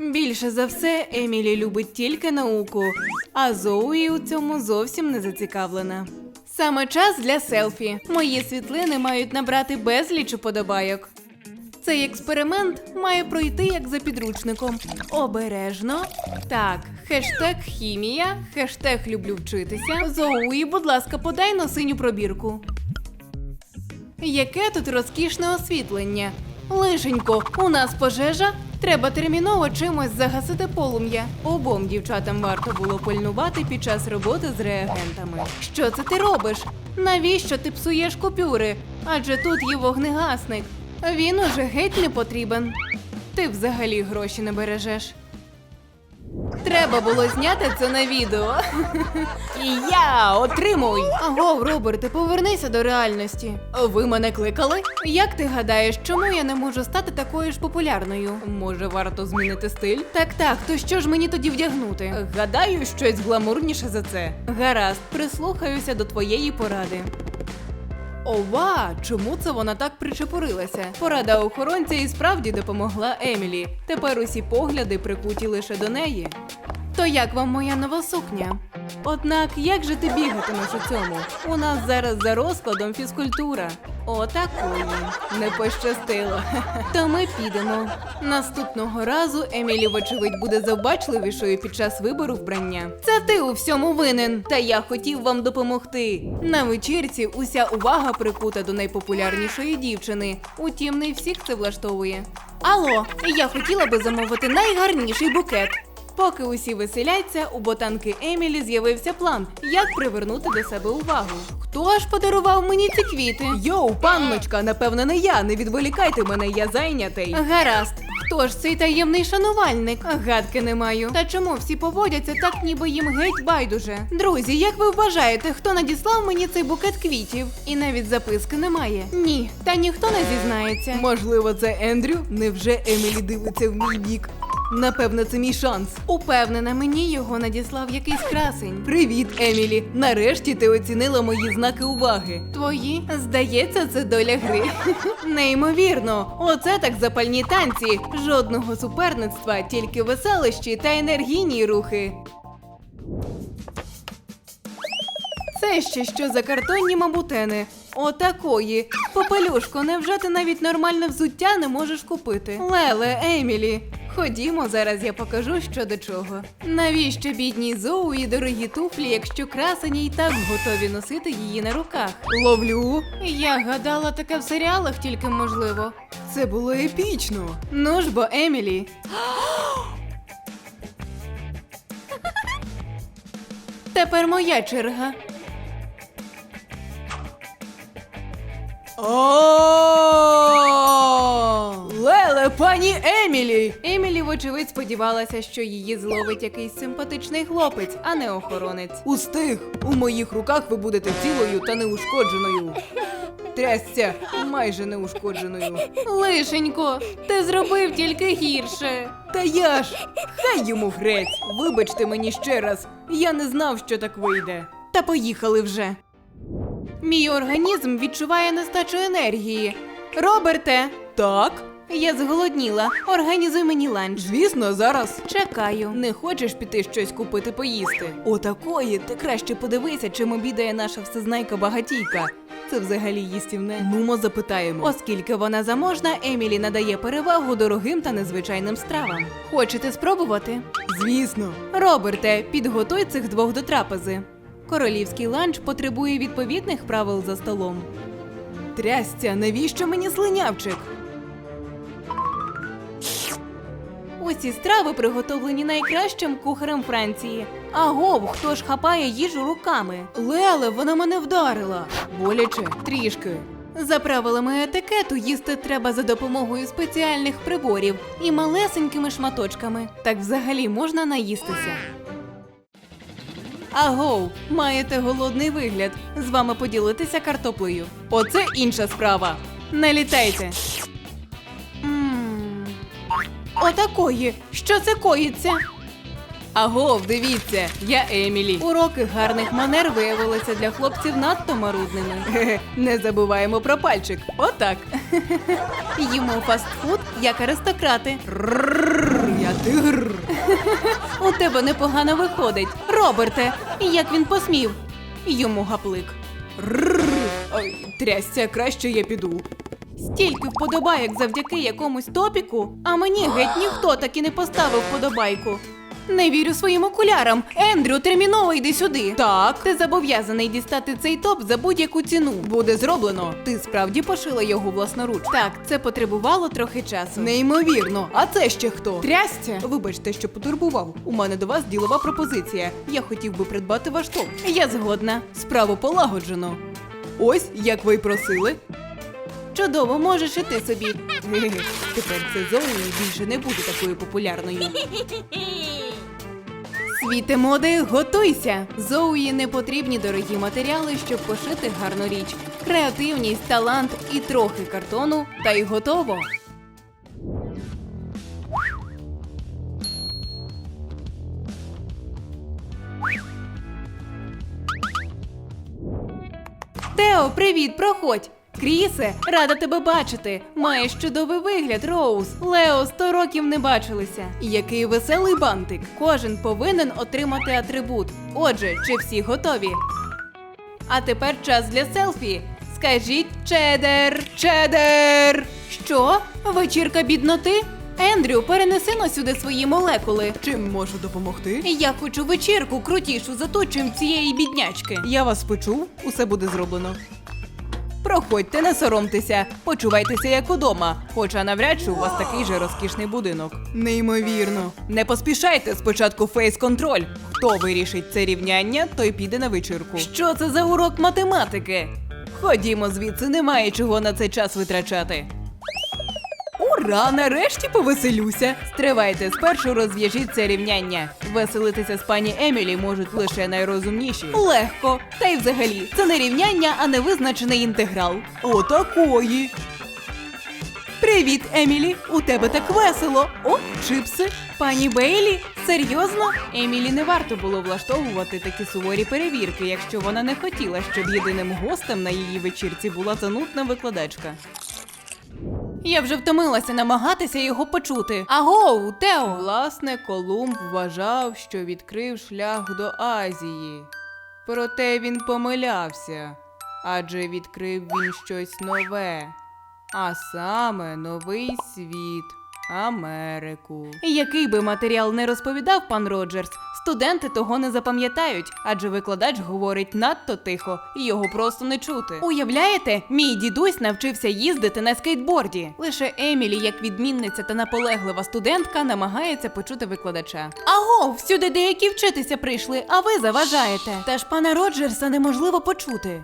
Більше за все, Емілі любить тільки науку, а Зоуї у цьому зовсім не зацікавлена. Саме час для селфі. Мої світлини мають набрати безліч уподобайок. Цей експеримент має пройти як за підручником. Обережно. Так, хештег хімія, хештег люблю вчитися. Зоуї, будь ласка, подай на синю пробірку. Яке тут розкішне освітлення. Лишенько, у нас пожежа. Треба терміново чимось загасити полум'я. Обом дівчатам варто було пильнувати під час роботи з реагентами. Що це ти робиш? Навіщо ти псуєш купюри? Адже тут є вогнегасник. Він уже геть не потрібен. Ти взагалі гроші не бережеш. Треба було зняти це на відео. І я отримуй! Аго, Роберте, повернися до реальності. Ви мене кликали? Як ти гадаєш, чому я не можу стати такою ж популярною? Може, варто змінити стиль? Так, так, то що ж мені тоді вдягнути? Гадаю, щось гламурніше за це. Гаразд, прислухаюся до твоєї поради. Ова, чому це вона так причепурилася? Порада охоронця і справді допомогла Емілі. Тепер усі погляди прикуті лише до неї. То як вам моя нова сукня? Однак, як же ти бігатимеш у цьому? У нас зараз за розкладом фізкультура. Отакої. Не пощастило. То ми підемо. Наступного разу Емілі, вочевидь, буде завбачливішою під час вибору вбрання. Це ти у всьому винен, та я хотів вам допомогти. На вечірці уся увага прикута до найпопулярнішої дівчини. Утім, не всіх це влаштовує. Алло, я хотіла би замовити найгарніший букет. Поки усі веселяться, у ботанки Емілі з'явився план, як привернути до себе увагу. Хто ж подарував мені ці квіти? Йоу, панночка, напевно, не я. Не відволікайте мене, я зайнятий. Гаразд. Хто ж цей таємний шанувальник? Гадки не маю. Та чому всі поводяться так, ніби їм геть байдуже? Друзі, як ви вважаєте, хто надіслав мені цей букет квітів? І навіть записки немає. Ні, та ніхто не зізнається. Можливо, це Ендрю? Невже Емілі дивиться в мій бік? Напевне, це мій шанс. Упевнена, мені його надіслав якийсь красень. Привіт, Емілі. Нарешті ти оцінила мої знаки уваги. Твої? Здається, це доля гри. Неймовірно. Оце так запальні танці. Жодного суперництва, тільки веселищі та енергійні рухи. Це ще що за картонні мабутени? Отакої. Попелюшко, невже ти навіть нормальне взуття не можеш купити? Леле, Емілі. Ходімо, зараз я покажу, що до чого. Навіщо бідній Зоуї дорогі туфлі, якщо красені й так готові носити її на руках? Ловлю. Я гадала, таке в серіалах тільки можливо. Це було епічно. Ну ж бо, Емілі. Тепер моя черга. О! Пані Емілі! Емілі, вочевидь, сподівалася, що її зловить якийсь симпатичний хлопець, а не охоронець. Устиг! У моїх руках ви будете цілою та неушкодженою. Трясця, майже неушкодженою. Лишенько, ти зробив тільки гірше. Та я ж, хай йому грець. Вибачте мені ще раз. Я не знав, що так вийде. Та поїхали вже. Мій організм відчуває нестачу енергії. Роберте! Так? Я зголодніла. Організуй мені ланч. Звісно, зараз. Чекаю. Не хочеш піти щось купити поїсти? Отакої, ти краще подивися, чим обідає наша всезнайка багатійка. Це взагалі їстівне. Нумо запитаємо. Оскільки вона заможна, Емілі надає перевагу дорогим та незвичайним стравам. Хочете спробувати? Звісно. Роберте, підготуй цих двох до трапези. Королівський ланч потребує відповідних правил за столом. Трясця, навіщо мені слинявчик? Усі страви приготовлені найкращим кухарем Франції. Агов, хто ж хапає їжу руками? Леле, вона мене вдарила. Боляче, трішки. За правилами етикету їсти треба за допомогою спеціальних приборів і малесенькими шматочками. Так взагалі можна наїстися. Агоу, маєте голодний вигляд. З вами поділитися картоплею. Оце інша справа. Налітайте. М. Отакої. Що це коїться? Агов, дивіться, я Емілі. Уроки гарних манер виявилися для хлопців надто марудними. Не забуваємо про пальчик. Отак. Їмо фастфуд як аристократи. Я тигр. У тебе непогано виходить. Роберте, як він посмів? Йому гаплик. Трясся, краще я піду. Стільки вподобайок завдяки якомусь топіку, а мені геть ніхто так і не поставив вподобайку. Не вірю своїм окулярам. Ендрю, терміново йди сюди. Так, ти зобов'язаний дістати цей топ за будь-яку ціну. Буде зроблено. Ти справді пошила його власноруч. Так, це потребувало трохи часу. Неймовірно. А це ще хто? Трясця. Вибачте, що потурбував. У мене до вас ділова пропозиція. Я хотів би придбати ваш топ. Я згодна. Справу полагоджено. Ось як ви й просили. Чудово, можеш іти собі. Тепер це Зоуї більше не буде такою популярною. Світе моди, готуйся! Зоуї не потрібні дорогі матеріали, щоб пошити гарну річ. Креативність, талант і трохи картону, та й готово. Тео, привіт, проходь. Крісе, рада тебе бачити. Маєш чудовий вигляд, Роуз. Лео, сто років не бачилися. Який веселий бантик. Кожен повинен отримати атрибут. Отже, чи всі готові? А тепер час для селфі. Скажіть чедер, чедер. Що? Вечірка бідноти? Ендрю, перенеси на сюди свої молекули. Чим можу допомогти? Я хочу вечірку крутішу за ту, чим цієї біднячки. Я вас почув, усе буде зроблено. Проходьте, не соромтеся, почувайтеся як удома, хоча навряд чи у вас такий же розкішний будинок. Неймовірно. Не поспішайте спочатку фейс-контроль. Хто вирішить це рівняння, той піде на вечірку. Що це за урок математики? Ходімо звідси, немає чого на цей час витрачати. Ура! Нарешті повеселюся. Стривайте, спершу розв'яжіть це рівняння. Веселитися з пані Емілі можуть лише найрозумніші. Легко. Та й взагалі, це не рівняння, а невизначений інтеграл. Отакої. Привіт, Емілі! У тебе так весело. О, чипси. Пані Бейлі? Серйозно? Емілі не варто було влаштовувати такі суворі перевірки, якщо вона не хотіла, щоб єдиним гостем на її вечірці була занудна викладачка. Я вже втомилася намагатися його почути. Агоу, Тео! Власне, Колумб вважав, що відкрив шлях до Азії. Проте він помилявся, адже відкрив він щось нове. А саме новий світ Америку. Який би матеріал не розповідав пан Роджерс, студенти того не запам'ятають, адже викладач говорить надто тихо і його просто не чути. Уявляєте, мій дідусь навчився їздити на скейтборді. Лише Емілі, як відмінниця та наполеглива студентка, намагається почути викладача. Аго, всюди деякі вчитися прийшли, а ви заважаєте. Та ж пана Роджерса неможливо почути.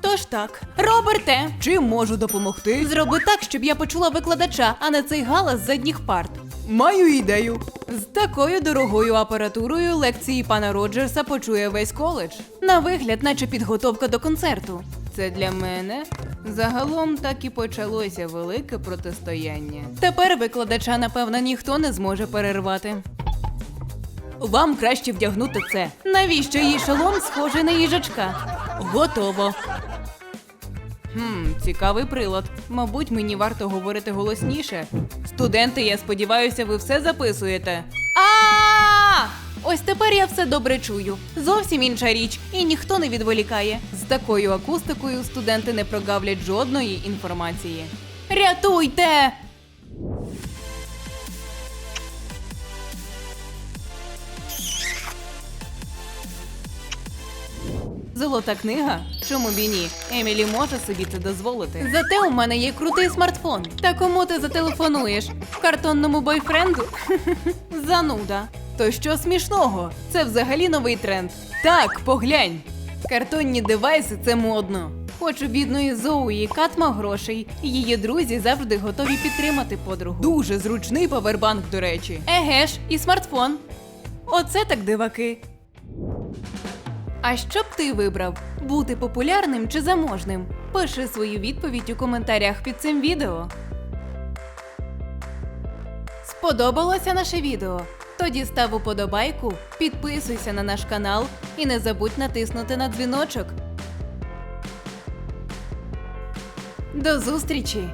Тож так, Роберте, Чим можу допомогти? Зроби так, щоб я почула викладача, а не цей галас з задніх парт. Маю ідею. З такою дорогою апаратурою лекції пана Роджерса почує весь коледж. На вигляд, наче підготовка до концерту. Це для мене. Загалом так і почалося велике протистояння. Тепер викладача, напевно, ніхто не зможе перервати. Вам краще вдягнути це. Навіщо їй шолом схожий на їжачка? Готово. Хм, цікавий прилад. Мабуть, мені варто говорити голосніше. Студенти, я сподіваюся, ви все записуєте. А! Ось тепер я все добре чую. Зовсім інша річ, і ніхто не відволікає. З такою акустикою студенти не прогавлять жодної інформації. Рятуйте! Золота книга? Чому б і ні? Емілі може собі це дозволити. Зате у мене є крутий смартфон. Та кому ти зателефонуєш? Картонному бойфренду? Зануда. То що смішного? Це взагалі новий тренд. Так, поглянь. Картонні девайси це модно. Хоч у бідної Зоуї катма грошей, її друзі завжди готові підтримати подругу. Дуже зручний павербанк, до речі. Еге ж, і смартфон. Оце так диваки. А що б ти вибрав? Бути популярним чи заможним? Пиши свою відповідь у коментарях під цим відео. Сподобалося наше відео? Тоді став уподобайку, підписуйся на наш канал і не забудь натиснути на дзвіночок. До зустрічі!